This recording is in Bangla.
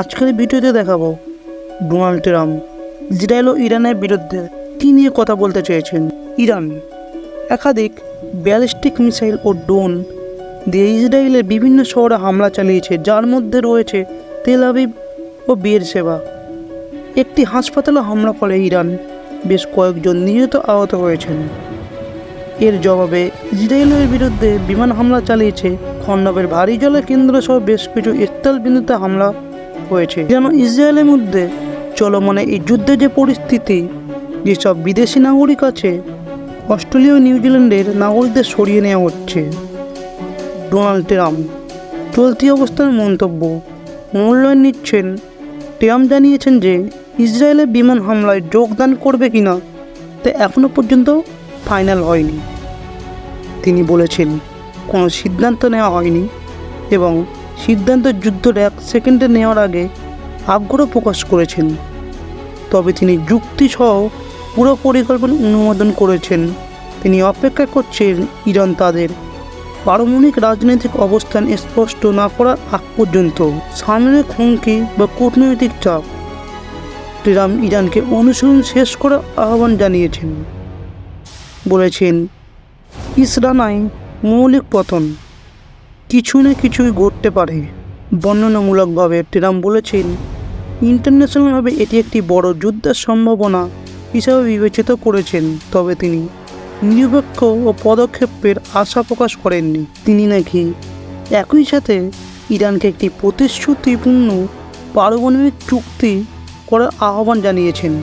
আজকের ভিডিওতে দেখাবো। ডোনাল্ড ট্রাম্প ইসরায়েল ও ইরানের বিরুদ্ধে কী নিয়ে কথা বলতে চেয়েছেন? ইরান, একাধিক ব্যালিস্টিক মিসাইল ও ড্রোন দিয়ে ইসরায়েলের বিভিন্ন শহরে হামলা চালিয়েছে, যার মধ্যে রয়েছে তেল আবিব ও বিয়ের সেবা। একটি হাসপাতালে হামলা ফলে ইরান, বেশ কয়েকজন নিহত আহত হয়েছেন। এর জবাবে ইসরায়েলের বিরুদ্ধে বিমান হামলা চালিয়েছে, খণ্ডবের ভারী জলের কেন্দ্র সহ বেশ কিছু স্থল বিন্দুতে হামলা হয়েছে। যেন ইসরায়েলের মধ্যে চলমানে এই যুদ্ধের যে পরিস্থিতি, যেসব বিদেশি নাগরিক আছে, অস্ট্রেলিয়া ও নিউজিল্যান্ডের নাগরিকদের সরিয়ে নেওয়া হচ্ছে। ডোনাল্ড ট্রাম্প চলতি অবস্থার মন্তব্য মূল্যায়ন নিচ্ছেন। ট্রাম্প জানিয়েছেন যে, ইসরায়েলের বিমান হামলায় যোগদান করবে কিনা, তা এখনও পর্যন্ত ফাইনাল হয়নি। তিনি বলেছেন, কোনো সিদ্ধান্ত নেওয়া হয়নি এবং সিদ্ধান্ত যুদ্ধের এক সেকেন্ডে নেওয়ার আগে আগ্রহ প্রকাশ করেছেন। তবে তিনি যুক্তিসহ পুরো পরিকল্পনা অনুমোদন করেছেন। তিনি অপেক্ষা করছেন ইরান তাদের পারমাণবিক রাজনৈতিক অবস্থান স্পষ্ট না করার আগ পর্যন্ত সামরিক হুমকি বা কূটনৈতিক চাপ। ট্রাম্প ইরানকে অনুসরণ শেষ করার আহ্বান জানিয়েছেন। বলেছেন ইসরানায় মৌলিক পতন। কিছু না কিছুই ঘটতে পারে। বর্ণনামূলকভাবে ট্রাম্প বলেছেন, ইন্টারন্যাশনালভাবে এটি একটি বড় যুদ্ধের সম্ভাবনা হিসাবে বিবেচিত করেছেন। তবে তিনি নিরপেক্ষ ও পদক্ষেপের আশা প্রকাশ করেননি। তিনি নাকি একই সাথে ইরানকে একটি প্রতিশ্রুতিপূর্ণ পারমাণবিক চুক্তি করার আহ্বান জানিয়েছেন।